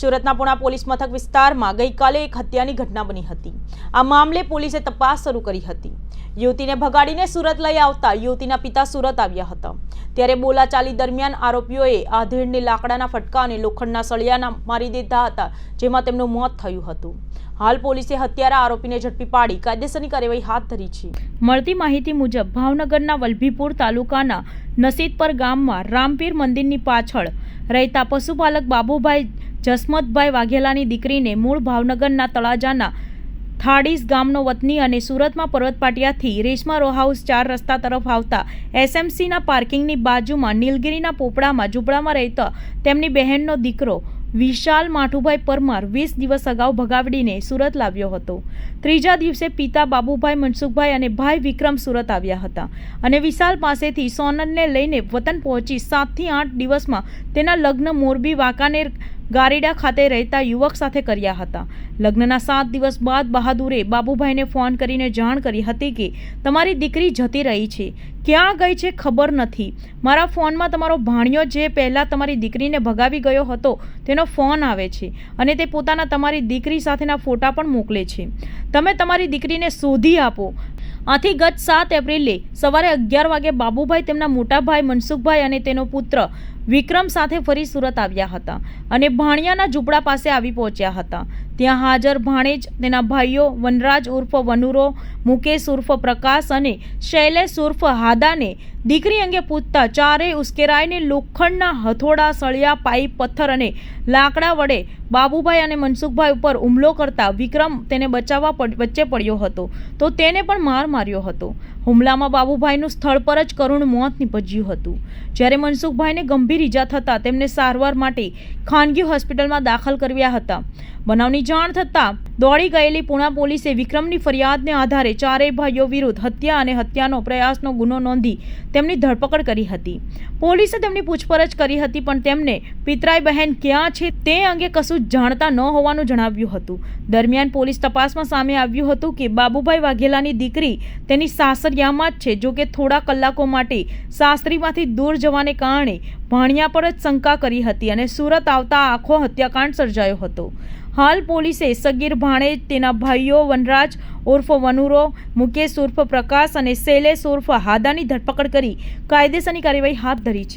સુરતના પુણા પોલીસ મથક વિસ્તારમાં ગઈકાલે એક હત્યાની ઘટના બની હતી. આ મામલે પોલીસે તપાસ શરૂ કરી હતી. યુવતીને ભગાડીને સુરત લઈ આવતા યુવતીના પિતા સુરત આવ્યા હતા. ત્યારે બોલાચાલી દરમિયાન આરોપીઓએ આધેડને લાકડાના ફટકા અને લોખંડના સળિયાના મારી દીધા હતા, જેમાં તેમનું મોત થયું હતું. હાલ પોલીસે હત્યારા આરોપીને ઝડપી પાડી કાયદેસરની કાર્યવાહી હાથ ધરી છે. મળતી માહિતી મુજબ ભાવનગરના વલભીપુર તાલુકાના નસીદપર ગામમાં રામપીર મંદિરની પાછળ રહેતા પશુપાલક બાબુભાઈ જસમતભાઈ વાઘેલાની દીકરીને મૂળ ભાવનગરના તળાજાના થાડીસ ગામનો વતની અને સુરતમાં પર્વતપાટિયાથી રેશમા રો હાઉસ ચાર રસ્તા તરફ આવતા એસએમસીના પાર્કિંગની બાજુમાં નીલગિરીના પોપડામાં ઝૂંપડામાં રહેતા તેમની બહેનનો દીકરો વિશાલ માઠુભાઈ પરમાર વીસ દિવસ અગાઉ ભગાવડીને સુરત લાવ્યો હતો. ત્રીજા દિવસે પિતા બાબુભાઈ મનસુખભાઈ અને ભાઈ વિક્રમ સુરત આવ્યા હતા અને વિશાલ પાસેથી સોનલને લઈને વતન પહોંચી સાતથી આઠ દિવસમાં તેના લગ્ન મોરબી વાંકાનેર ગારીડા ખાતે રહેતા યુવક સાથે કર્યા હતા. લગ્નના સાત દિવસ બાદ બહાદુરે બાબુભાઈને ફોન કરીને જાણ કરી હતી કે, તમારી દીકરી જતી રહી છે. ક્યાં ગઈ છે ખબર નથી. મારા ફોનમાં તમારો ભાણિયો જે પહેલાં તમારી દીકરીને ભગાવી ગયો હતો, તેનો ફોન આવે છે અને તે પોતાના તમારી દીકરી સાથેના ફોટા પણ મોકલે છે. તમે તમારી દીકરીને શોધી આપો. આથી ગત સાત એપ્રિલે સવારે અગિયાર વાગે બાબુભાઈ તેમના મોટા ભાઈ મનસુખભાઈ અને તેનો પુત્ર વિક્રમ સાથે ફરી સુરત આવ્યા હતા અને ભાણિયાના ઝૂંપડા પાસે આવી પહોંચ્યા હતા. ત્યાં હાજર ભાણેજ, તેના ભાઈઓ વનરાજ ઉર્ફ વનુરો, મુકેશ ઉર્ફ પ્રકાશ અને શૈલેષ ઉર્ફ હાદાને દીકરી અંગે પૂછતા ચારેય ઉશ્કેરાઈને લોખંડના હથોડા, સળિયા, પાઇપ, પથ્થર અને લાકડા વડે બાબુભાઈ અને મનસુખભાઈ ઉપર હુમલો કરતા વિક્રમ તેને બચાવવા વચ્ચે પડ્યો હતો. તો તેને પણ માર માર્યો હતો. હુમલામાં બાબુભાઈનું સ્થળ પર જ કરુણ મોત નીપજ્યું હતું. જ્યારે મનસુખભાઈને ગંભીર ઈજા થતાં તેમને સારવાર માટે ખાનગી હોસ્પિટલમાં દાખલ કર્યા હતા. બનાવની જાણ થતાં દોડી ગયેલી પૂણા પોલીસે વિક્રમની ફરિયાદને આધારે ચારેય ભાઈઓ વિરુદ્ધ હત્યા અને હત્યાનો પ્રયાસનો ગુનો નોંધી તેમની ધરપકડ કરી હતી. પોલીસે તેમની પૂછપરછ કરી હતી, પણ તેમને પિતરાઈ બહેન ક્યાં છે તે અંગે કશું જાણતા ન હોવાનું જણાવ્યું હતું. દરમિયાન પોલીસ તપાસમાં સામે આવ્યું હતું કે બાબુભાઈ વાઘેલાની દીકરી તેની સાસરિયામાં જ છે. જો કે થોડા કલાકો માટે સાસરીમાંથી દૂર જવાને કારણે ભાણિયા પર જ શંકા કરી હતી અને સુરત આવતા આખો હત્યાકાંડ સર્જાયો હતો. હાલ પોલીસે સગીર ભાણેજ તેના ભાઈઓ વનરાજ ઉર્ફ વનુરો, મુકેશ ઉર્ફ પ્રકાશ અને શૈલેષ ઉર્ફ હાદાની ધરપકડ કરી કાયદેસરની કાર્યવાહી હાથ ધરી છે.